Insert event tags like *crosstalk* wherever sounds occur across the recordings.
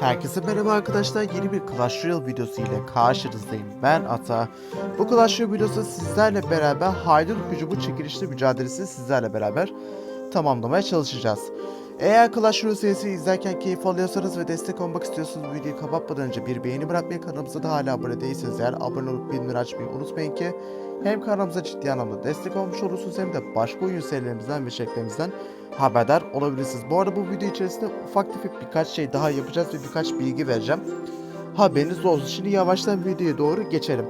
Herkese merhaba arkadaşlar. Yeni bir Clash Royale videosu ile karşınızdayım. Ben Ata. Bu Clash Royale videosu sizlerle beraber Haydut hücumu çekilişli mücadelesini sizlerle beraber tamamlamaya çalışacağız. Eğer Clash Royale serisini izlerken keyif alıyorsanız ve destek olmak istiyorsanız videoyu kapatmadan önce bir beğeni bırakmayı, kanalımıza da hala abone değilseniz eğer abone olup bildirimleri açmayı unutmayın ki hem kanalımıza ciddi anlamda destek olmuş olursunuz hem de başka oyun serilerimizden ve şeklerimizden haberdar olabilirsiniz. Bu arada bu video içerisinde ufak tefek birkaç şey daha yapacağız ve birkaç bilgi vereceğim. Haberiniz olsun. Şimdi yavaştan videoya doğru geçelim.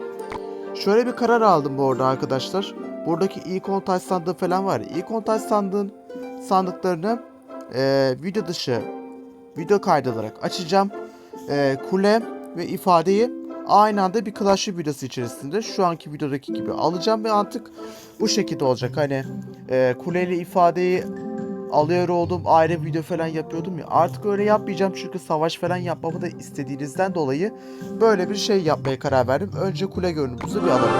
Şöyle bir karar aldım bu arada arkadaşlar. Buradaki 10 taş sandığı falan var. 10 taş sandığın sandıklarını eee, video dışı video kaydı olarak açacağım. Eee, kule ve ifadeyi aynı anda bir Clash videosu içerisinde şu anki videodaki gibi alacağım ve artık bu şekilde olacak. Hani eee kuleyle ifadeyi alıyor oldum ayrı video falan yapıyordum ya artık öyle yapmayacağım çünkü savaş falan yapmamı da istediğinizden dolayı böyle bir şey yapmaya karar verdim. Önce kule görünümümüzü bir alalım.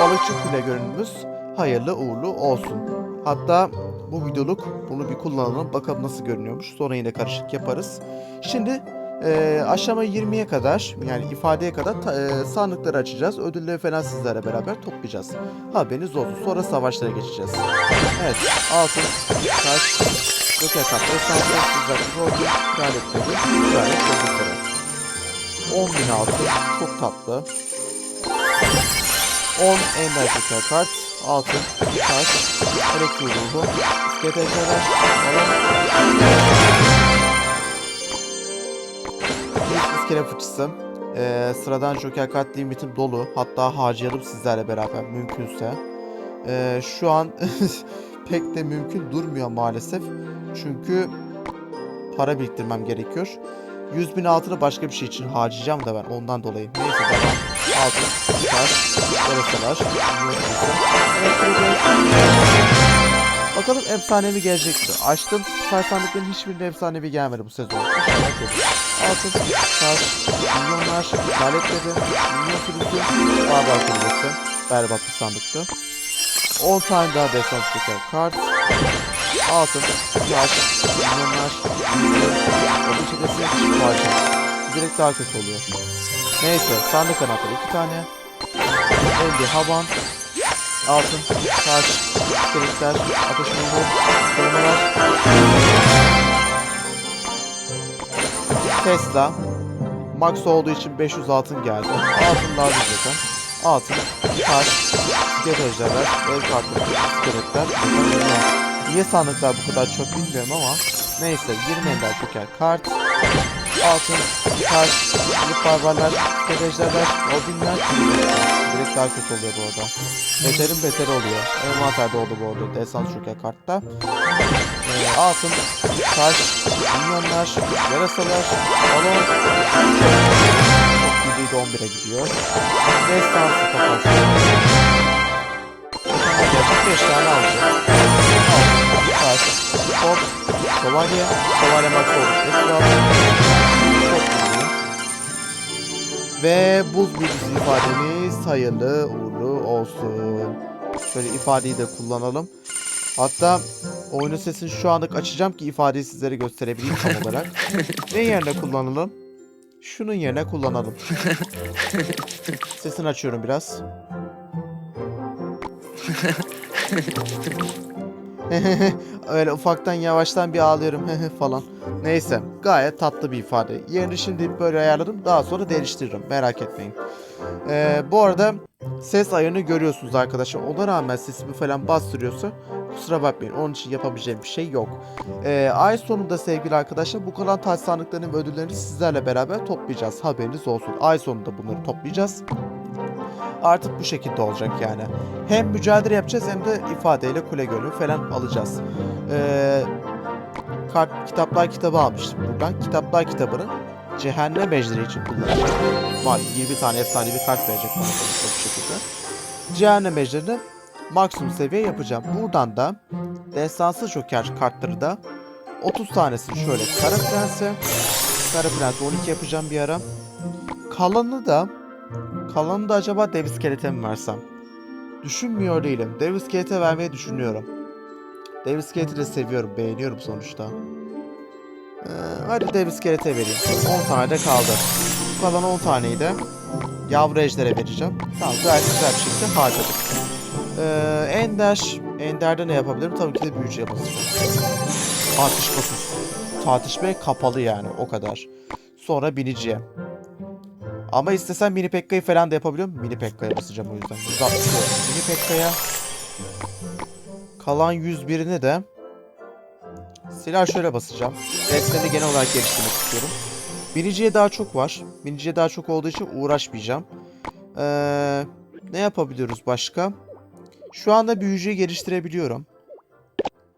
Balıkçı kule görünümümüz hayırlı uğurlu olsun. Hatta bu videoluk bunu bir kullanalım bakalım nasıl görünüyormuş sonra yine karışık yaparız. Şimdi e, aşama 20'ye kadar yani ifadeye kadar ta- e, sandıkları açacağız. Ödülleri falan sizlerle beraber toplayacağız. Haberiniz olsun. Sonra savaşlara geçeceğiz. Evet. Altın, taş, joker kartları, sandıklar, sizler gibi oldu. Kraliyetleri, kraliyet bozukları. 10 bin altın. Çok tatlı. 10 ender kart. Altın, taş, elektrik ruhu, iskelet ejderler, balon, iskele fıçısı. Ee, sıradan Joker kart limitim dolu. Hatta harcayalım sizlerle beraber mümkünse. Ee, şu an *laughs* pek de mümkün durmuyor maalesef. Çünkü para biriktirmem gerekiyor. 100 bin altını başka bir şey için harcayacağım da ben ondan dolayı. Neyse devam. Altın, taş, yarasalar, Bakalım efsanevi gelecek mi? Açtım. Taş sandıkların hiçbirinde efsanevi gelmedi bu sezon. Altın, taş, milyonlar, laletleri, milyon sürüsü, barbar kulübesi. Berbat bir sandıktı. 10 tane daha desans çeker kart. Altın, taş, milyonlar, milyon, çetesi, parça. Direkt daha kötü oluyor. Neyse, sandık anahtarı 2 tane. 50 havan, altın, taş, iskeletler, ateş mumlu, korumalar. Tesla. Max olduğu için 500 altın geldi. Altın lazım zaten. Altın, taş, iskelet ejderler, ev kartları, iskeletler. Niye sandıklar bu kadar çok bilmiyorum ama neyse 20 ender şoker kart. Altın, taş, ip barbarlar, iskelet ejderler, robinler. Direkt daha kötü oluyor bu arada. Beterin beteri oluyor. Envanterde oldu bu arada. Desans şoker kartta. Altın, taş, minyonlar, yarasalar, balon. Çok gibiydi 11'e gidiyor. Destansı kafası. Gerçek 5 tane aldı. Altın, taş, top, şövalye, şövalye. Çok iyi. Ve buz büyücüsü ifademiz hayırlı uğurlu olsun. Şöyle ifadeyi de kullanalım. Hatta oyunun sesini şu anlık açacağım ki ifadeyi sizlere gösterebileyim tam *laughs* olarak. ne yerine kullanalım? Şunun yerine kullanalım. Sesini açıyorum biraz. *laughs* Öyle ufaktan yavaştan bir ağlıyorum *laughs* falan. Neyse gayet tatlı bir ifade. Yerini şimdi böyle ayarladım daha sonra değiştiririm merak etmeyin. Ee, bu arada ses ayarını görüyorsunuz arkadaşlar. Ona rağmen sesimi falan bastırıyorsa kusura bakmayın. Onun için yapabileceğim bir şey yok. Ee, ay sonunda sevgili arkadaşlar bu kalan taş sandıklarının ve ödüllerini sizlerle beraber toplayacağız. Haberiniz olsun. Ay sonunda bunları toplayacağız. Artık bu şekilde olacak yani. Hem mücadele yapacağız hem de ifadeyle kule gölü falan alacağız. Ee, kart kitaplar kitabı almıştım buradan. Kitaplar kitabını cehennem ejderi için kullanacağım. Var 20 tane efsane bir kart verecek bana bu şekilde. Cehennem ejderini maksimum seviye yapacağım. Buradan da destansı joker kartları da 30 tanesini şöyle kara prense kara prense 12 yapacağım bir ara. Kalanı da kalanı da acaba dev iskelete mi versem? Düşünmüyor değilim. Dev iskelete vermeyi düşünüyorum. Dev iskeleti de seviyorum. Beğeniyorum sonuçta. Ee, hadi dev iskelete vereyim. 10 tane de kaldı. Kalan 10 taneyi de yavru ejdere vereceğim. Tamam gayet güzel bir şekilde harcadık. Ee, Ender. Ender'de ne yapabilirim? Tabii ki de büyücüye basacağım. Tartışmasız. Tartışmaya kapalı yani o kadar. Sonra biniciye. Ama istesem mini pekka'yı falan da yapabiliyorum. Mini pekka'ya basacağım o yüzden. 164 mini pekka'ya. Kalan 101'ini de silah şöyle basacağım. Desteni genel olarak geliştirmek istiyorum. Biniciye daha çok var. Biniciye daha çok olduğu için uğraşmayacağım. Ee, ne yapabiliyoruz başka? Şu anda büyücüyü geliştirebiliyorum.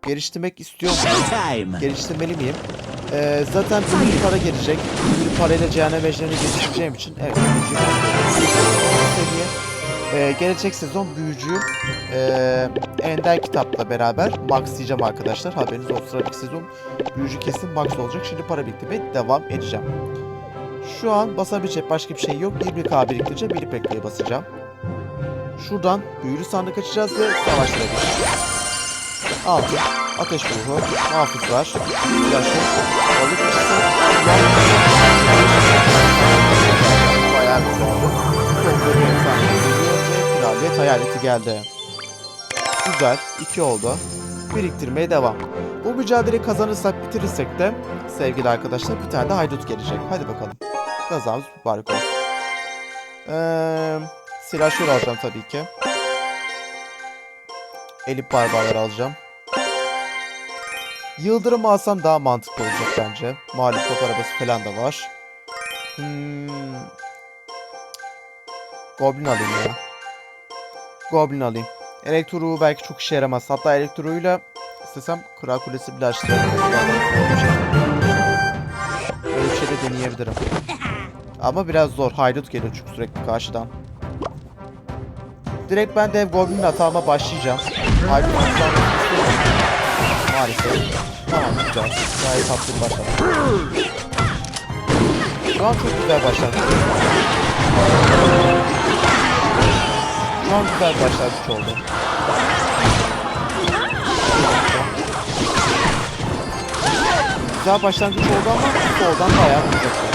Geliştirmek istiyor muyum? Geliştirmeli miyim? Ee, zaten büyülü para gelecek. Büyülü parayla cehennem ejderini geliştireceğim için evet seviye. Ee, gelecek sezon büyücüyü ee, Ender kitapla beraber maxlayacağım arkadaşlar. Haberiniz olsun sıradaki sezon büyücü kesin max olacak. Şimdi para biriktirmeye devam edeceğim. Şu an basabilecek başka bir şey yok. 20k biriktireceğim. Mini Pekka'yı basacağım. Şuradan büyülü sandık açacağız ve savaşlara geçeceğiz. Altın, ateş ruhu, muhafızlar, flaşı, balık uçusu, bayağı güzel oldu. Toplu bir efsane geliyor ve kraliyet hayaleti geldi. Güzel, iki oldu. Biriktirmeye devam. Bu mücadeleyi kazanırsak bitirirsek de sevgili arkadaşlar bir tane de haydut gelecek. Hadi bakalım. Kazamız mübarek olsun. Ee, silahşör alacağım tabii ki. Elip barbarlar alacağım. Yıldırım alsam daha mantıklı olacak bence. Malum top arabası falan da var. Hmm. Goblin alayım ya. Goblin alayım. Elektroğu belki çok işe yaramaz. Hatta elektroğuyla istesem Kral Kulesi bile açtırabilirim. De deneyebilirim. Ama biraz zor. Haydut geliyor çünkü sürekli karşıdan. Direkt ben dev Goblin atağıma başlayacağım. Atağıma Maalesef. Tamam güzel. Gayet tatlı bir başlangıç. Şu an çok güzel başlangıç. Şu an güzel başlangıç oldu. Güzel başlangıç oldu ama soldan bayağı vuracaklar.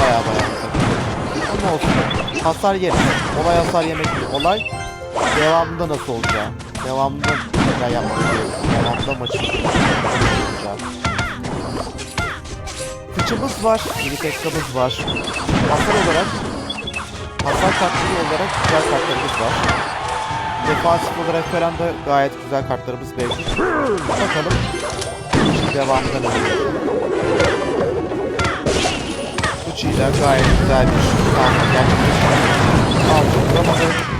Bayağı bayağı vuracaklar. Ama olsun. Hasar yeriz. Olay hasar yemek değil. Olay devamında nasıl olacak? Devamında yapmak gerekiyor. Devamında maçın olacak. Kıçımız var. Mini tekkamız var. Hasar olarak hasar kartları olarak güzel kartlarımız var. Defansif olarak falan da gayet güzel kartlarımız mevcut. Bakalım. Devamında ne oluyor? Uçuyla gayet güzel bir kartı gerçekleştirdik. Altın vuramadı.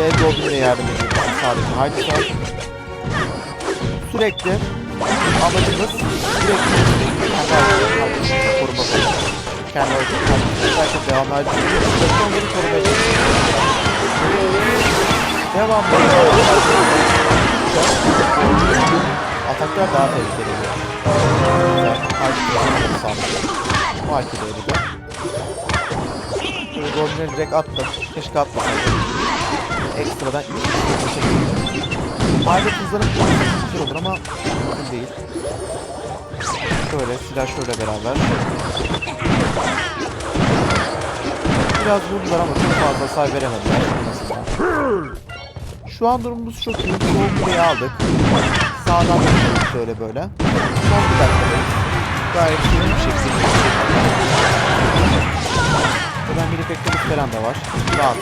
Ve Goblin'e yardım ediyor. Sadece Haydut'a. Sürekli amacımız sürekli kendi hayatını korumak olacak. Kendi hayatını belki devamlı ediyor. Sürekli onları korumaya çalışıyoruz. Devamlı Ataklar daha tehlikeli oluyor. Haydut'a sağlıyor. Markete eridi. Şöyle Goblin'e direkt attım. Keşke atmasaydım ekstradan şey Aile kızların güzel olur ama değil. Şöyle silah şöyle beraber. Biraz vurdular ama çok fazla say veremediler. Şu an durumumuz çok iyi. Soğuk kuleyi aldık. Sağdan da şöyle böyle. Son bir dakikadayız. Gayet iyi bir şekilde. Buradan bir efektimiz falan da var. Rahat.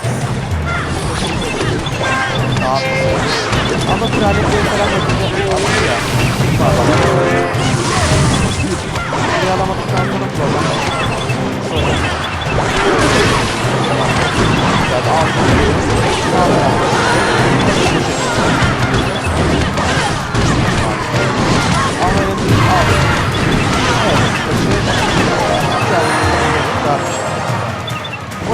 Rahat. Ama kraliyetleri falan yapınca alıyor ya. Buraya alamadıktan sonra problem. Yani altı. Ama önemli değil. Al. Evet. Taşı.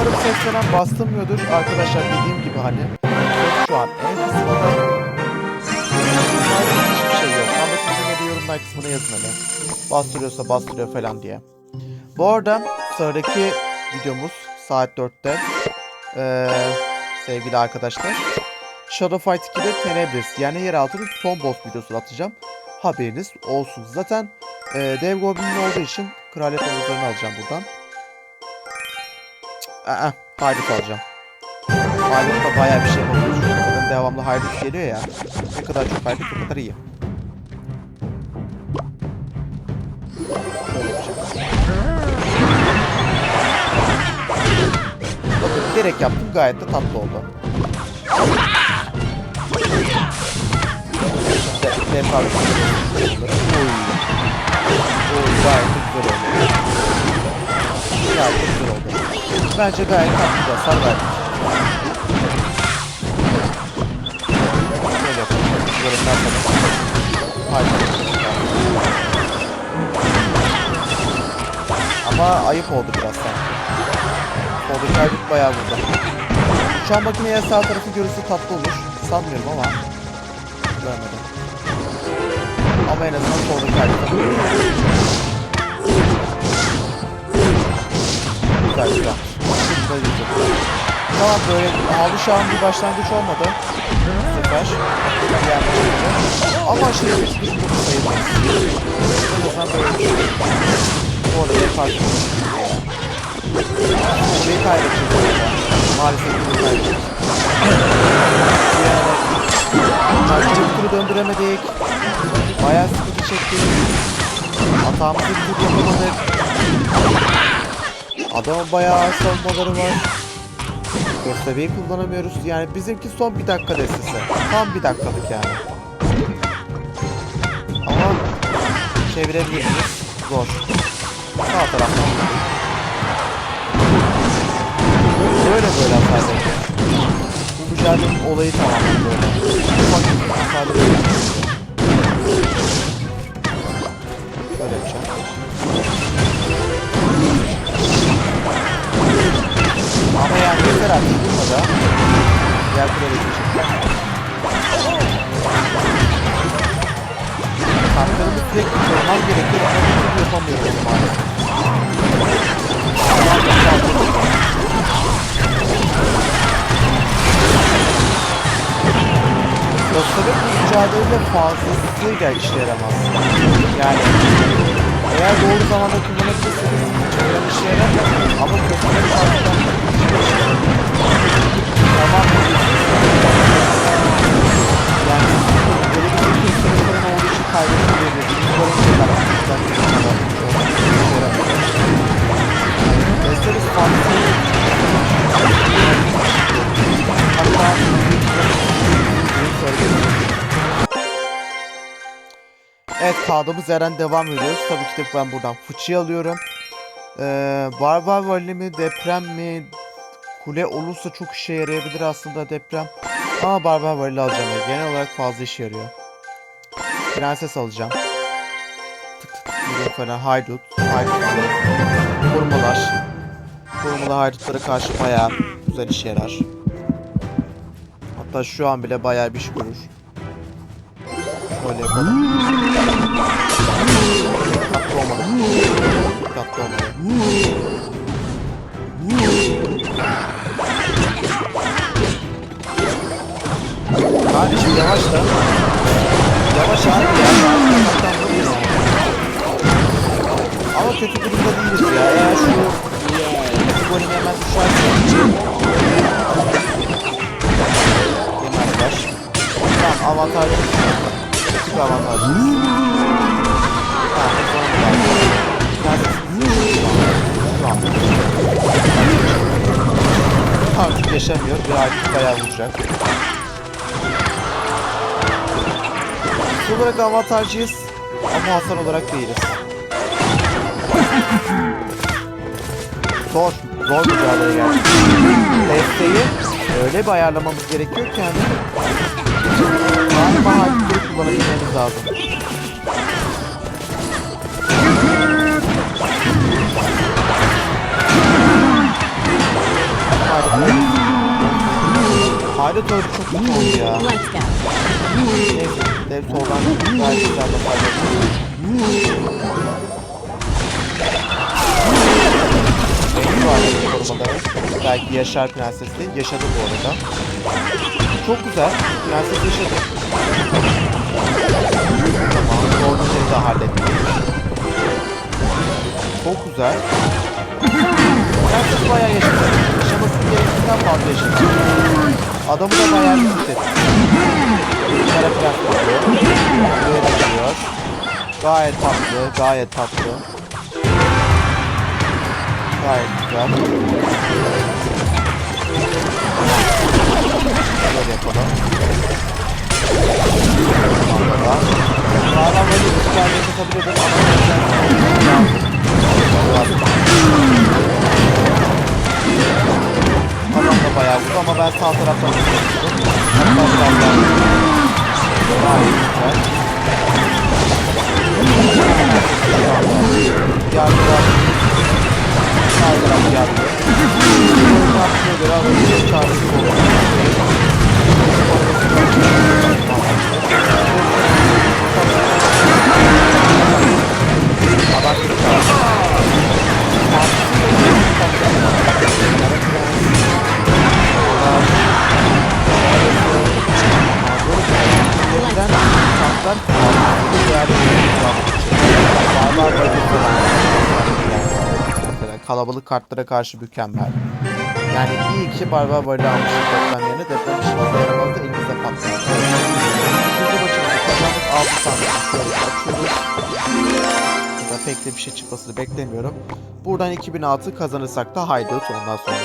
Umarım ses bastırmıyordur. Arkadaşlar dediğim gibi hani şu an en kısmında hiçbir şey yok. Sizin de yorumlar kısmına yazın hele. Bastırıyorsa bastırıyor falan diye. Bu arada sıradaki videomuz saat 4'te ee, sevgili arkadaşlar. Shadow Fight 2'de Tenebris yani yeraltının son boss videosu atacağım. Haberiniz olsun. Zaten Ee, dev goblinin olduğu için kraliyet omuzlarını alacağım buradan. Aa, haydut alacağım. Haydut da bayağı bir şey yapabiliyor. Çünkü zaten devamlı haydut geliyor ya. Ne kadar çok haydut o kadar iyi. Bakın bilerek yaptım gayet de tatlı oldu. De, defar. Oy. Oy gayet de güzel oldu. Gayet de güzel oldu. Bence gayet tatlı bir hasar verdik. Böyle yapalım. Yorumlar. Ama ayıp oldu biraz sanki. Oldu kaybet bayağı burada. Şu an makineye sağ tarafı görürse tatlı olur. Sanmıyorum ama. Görmedim. Ama en azından solda kaybet. Güzel güzel. Güzel güzel. Tamam böyle abi şu an bir başlangıç olmadı. Bu sefer. Maçlarda. Ama şey biz biz bunu sayılmayız. En azından böyle bir şey. Bu arada bir fark yok. Burayı kaybedeceğiz orada. Maalesef burayı kaybedeceğiz. Yani takip bir türlü döndüremedik. Bayağı sıkıntı çektik. Hatamızı bir yapamadık. Adamın bayağı savunmaları var. Göstermeyi kullanamıyoruz. Yani bizimki son bir dakika destesi. Tam bir dakikalık yani. Ama çevirebilir miyiz? Zor. Sağ taraftan. Böyle böyle hasar. Bu mücadelenin olayı tamamen böyle. Ufak bir hasarlı bir Böyle Ama yani yeter artık burada da. Diğer kule geçecek. Kartlarımı sürekli koymam gerekiyor ama türlü yapamıyorum maalesef. Bu mücadelede fazlasıyla işe yaramaz. Yani eğer doğru zamanda kullanabilirseniz çevren işe yarar ama gösterip karttan tamam yani böyle Evet kağıdımız yerden devam ediyoruz. Tabii ki de ben buradan fıçıyı alıyorum. Ee, barbar vali mi deprem mi kule olursa çok işe yarayabilir aslında deprem. Ama barbar vali alacağım. ya. Genel olarak fazla işe yarıyor. Prenses alacağım. Tık tık tık falan. Haydut. Haydut. Korumalar. Korumalı haydutlara karşı bayağı güzel işe yarar. Hatta şu an bile bayağı bir iş görür. Şöyle yapalım. Dikkatli olmalı. Dikkatli olmalı. Kardeşim yavaş da. Yavaş abi ya. Ama kötü durumda değiliz ya. Eğer şu şu golünü hemen düşerse. Yemez baş. Tamam avantajlı. Küçük avantajlı. Tamam. Tamam. Artık yaşamıyor. Bir artık bayağı vuracak. Güç olarak avantajlıyız. Ama hasar olarak değiliz. Zor. Zor mücadele geldi. Desteği öyle bir ayarlamamız gerekiyor ki yani. Galiba harikleri kullanabilmemiz lazım. Harika. Harika çok kötü oldu ya. Neyse, dev soldan gayet güzel yapıyor. Rengi var korumaları. Belki Yaşar Prenses'i. Yaşadı bu arada. Çok güzel. Prenses yaşadı. Tamam, Seni de hallettik. Çok güzel. Herkes bayağı yaşadı. Yaşaması gerektiğinden fazla yaşadı. Adamı da bayağı bir titretti. Kara prens oluyor. Buraya da geliyor. Gayet tatlı, gayet tatlı. Gayet güzel. Böyle yapalım. Sağlam böyle güzelliği tutabilirim ama ben sağ taraftan daha Gayet güzel. Yardılar. Sağ taraf yardı. Oyun yaptığına göre adamın çaresi oldu. Adam bir kalabalık kartlara karşı mükemmel. Yani iyi ki barbar barı almışız deprem yerine deprem işimize yaramazdı elimizde patladı. İkinci maçımızı kazandık 6 tane şöyle açıyoruz. Burada pek de bir şey çıkmasını beklemiyorum. Buradan 2006 kazanırsak da haydut ondan sonra.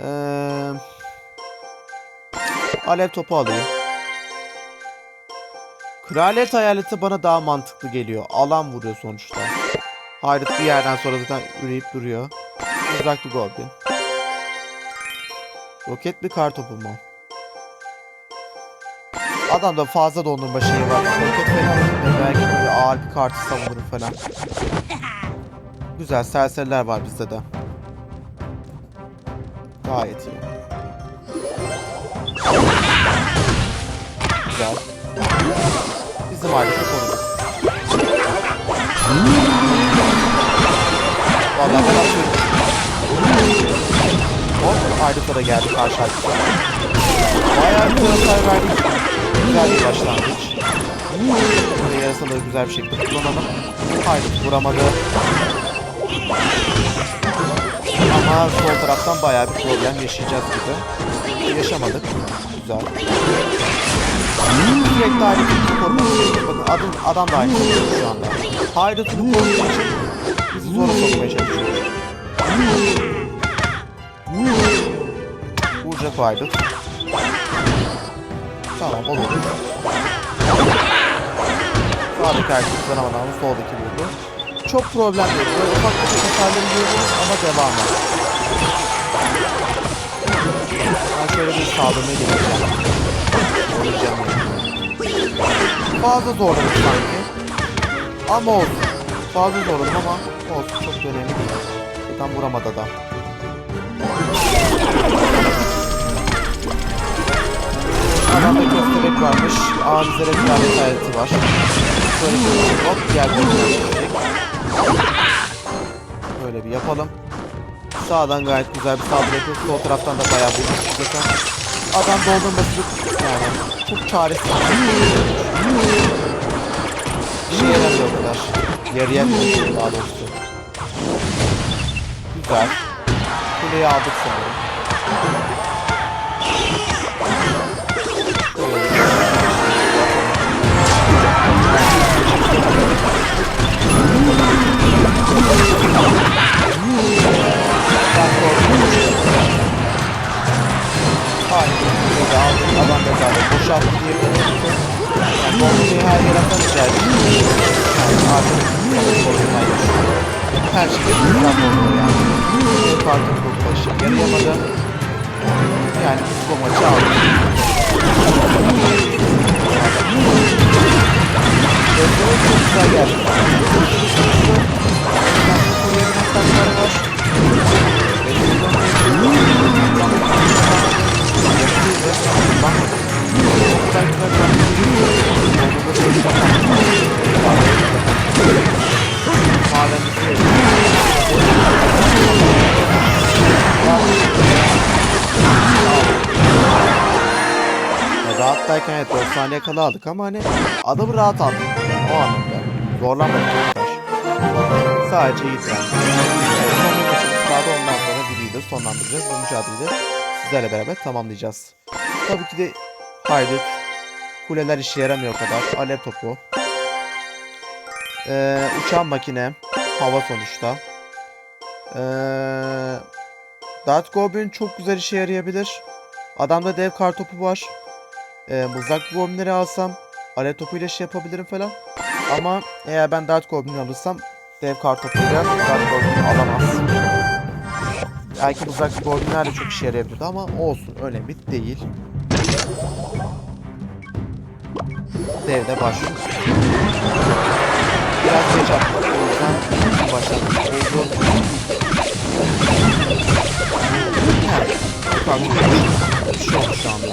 Ee, alev topu alayım. Kraliyet hayaleti bana daha mantıklı geliyor. Alan vuruyor sonuçta. Haydut bir yerden sonra zaten üreyip duruyor. Uzaklı Goblin. Roketli kar topu mu? Adamda fazla dondurma şeyi var. Roket falan belki böyle ağır bir kartı savunurum falan. Güzel serseriler var bizde de. Gayet iyi. Güzel. Bizim ailesi koruduk. Vallahi ben atıyorum. Hop ayrıca da geldi karşı ayrıca. Bayağı bir hasar verdik. Güzel bir başlangıç. Böyle yarasaları güzel bir şekilde kullanalım. Hayır vuramadı. Ama sol taraftan bayağı bir problem yaşayacağız gibi. Yaşamadık. Güzel. Sürekli Haydut'u koruması. Bakın adam, adam da aynı şu anda. Haydut'u koruduğu için zora sokmaya çalışıyor. Vuracak Haydut. Tamam olur. Sağdaki erkek kazanamadan ama soldaki vurdu. Çok problem değil. Böyle ufak tefek hasarları görüyoruz ama devamı. Ben şöyle bir saldırmaya deneyeceğim. Oynayacağım yani. Fazla zorladık sanki. Ama olsun. Fazla zorladım ama olsun. Çok da önemli değil. Zaten vuramadı da. Adamda köstebek varmış. Ağzılara bir tane hayatı var. Şöyle bir hop geldi. Böyle bir yapalım. Sağdan gayet güzel bir saldırı yapıyoruz. Sol taraftan da bayağı bir zaten. Adam doldurması yani çok çaresiz. Bir şey yaramıyor o kadar. Yarayamıyor daha doğrusu. Güzel. Kuleyi aldık sanırım. Adam da zaten boşalttı diyebilirim. Yani bombayı her yere atacağız. Yani artık korkumayı Her şey güzel oldu yani. Farklı kurtuluşu yarayamadı. Yani bu maçı aldık. Gözlere çok güzel geldi. Koruyabilen taşları var. Rahattayken evet 4 saniye kala aldık ama hani adamı rahat aldık. O anlamda. Zorlanmadık. Sadece yani. Maçımız kaldı. Ondan sonra videoyu da sonlandıracağız. Bu mücadeleyi de sizlerle beraber tamamlayacağız. Tabii ki de haydut. Kuleler işe yaramıyor kadar. Alev topu. Ee, uçan makine. Hava sonuçta. Ee, Dart Goblin çok güzel işe yarayabilir. Adamda dev kar topu var. Ee, mızrak Goblin'leri alsam alev topuyla şey yapabilirim falan. Ama eğer ben Dart Goblin alırsam dev kar topuyla Dart Goblin alamaz. Belki mızrak Goblin'ler de çok işe yarayabilirdi ama olsun önemli değil. Devde başlıyor. Biraz geç attık. O yüzden başladık. Farklı bir şey oldu şu anda.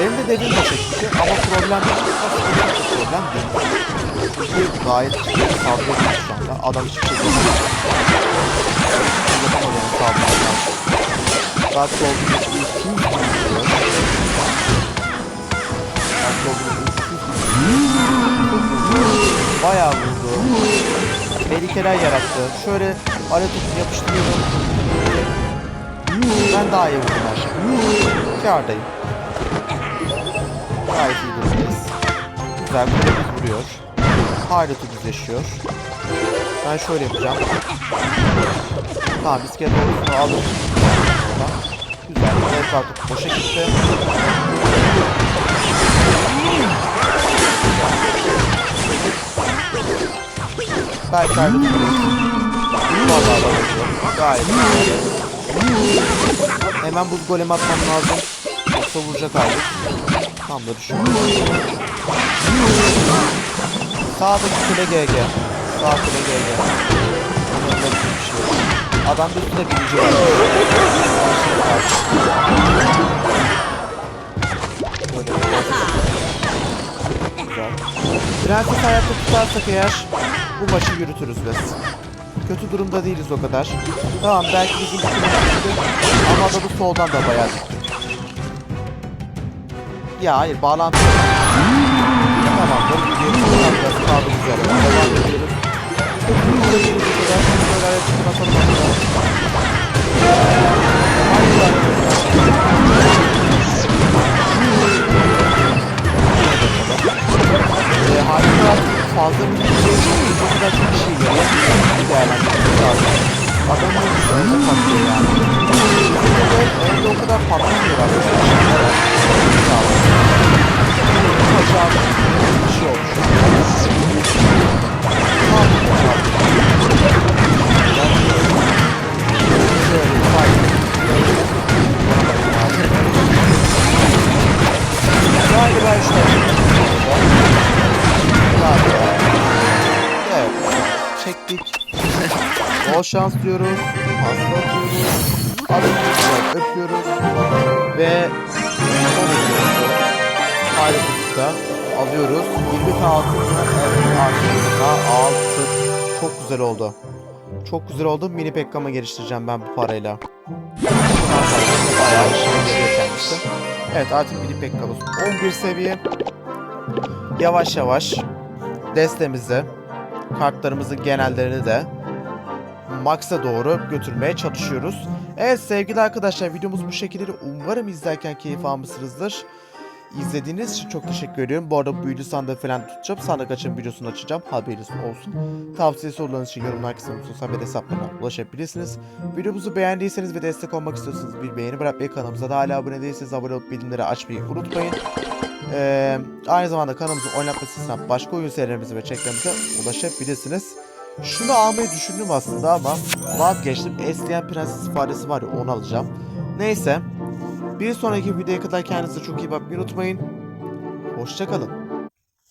Elimde dediğim başa gitti ama problem problem değil. Çünkü gayet saldırıyor şu anda. Adam hiçbir şey yapamıyor. Yapamadı yani saldırıyor. Dark Goblin 200 vuruyor. Dark Goblin 200 Bayağı vurdu. Tehlikeler yarattı. Şöyle topunu yapıştırıyorum. Ben daha iyi vurdum şeyi. Kârdayım. Gayet iyi durumdayız. Güzel kulemiz vuruyor. Haydut'u düzleşiyor. Ben şöyle yapacağım. Tamam iskelet ordusunu aldım. Güzel. Evet artık boşa gitti. Belki Haydut Vallahi bakıyorum. Gayet iyi. Hemen buz golem atmam lazım. Yoksa vuracak Haydut. Tam da düşünüyorum. Sağdaki kule GG. Sağ kule GG. Öyle bir şey yok. Adam bir üstünde birinci var. Böyle Güzel. Prenses hayatta tutarsak eğer bu maçı yürütürüz biz. Kötü durumda değiliz o kadar. Tamam belki bizim ama adamı soldan da bayağı. Ya hayır bağlantı. Tamamdır. Gidiyoruz. Biraz kaldığımız yerden. Devam ediyoruz. Bu Ee, harika fazla bir şey değil. Çok kadar çok bir şey geliyor. Bir değerlendirmek lazım. Adamın önünde patlıyor yani. Önünde, önünde o kadar patlamıyor aslında. Şans diyoruz. Hasta atıyoruz. Alıyoruz. Öpüyoruz. Ve son. Ayrıca alıyoruz. 20 altını evet artık altık. Çok güzel oldu. Çok güzel oldu. Mini Pekka'mı geliştireceğim ben bu parayla. Kendisi. Evet artık mini Pekka'mız 11 seviye. Yavaş yavaş destemizi, kartlarımızın genellerini de Max'a doğru götürmeye çalışıyoruz. Evet sevgili arkadaşlar videomuz bu şekilde. Umarım izlerken keyif almışsınızdır. İzlediğiniz için çok teşekkür ediyorum. Bu arada büyülü sandığı falan tutacağım. Sandık açım videosunu açacağım. Haberiniz olsun. Tavsiye sorularınız için yorumlar kısmına sosyal medya hesaplarına ulaşabilirsiniz. Videomuzu beğendiyseniz ve destek olmak istiyorsanız bir beğeni bırakmayı, kanalımıza da hala abone değilseniz abone olup bildirimleri açmayı unutmayın. Ee, aynı zamanda kanalımızın oynatma sitesinden başka oyun serilerimize ve çeklerimize ulaşabilirsiniz. Şunu almayı düşündüm aslında ama vazgeçtim. Esleyen Prenses ifadesi var ya onu alacağım. Neyse. Bir sonraki videoya kadar kendinize çok iyi bakmayı unutmayın. Hoşçakalın.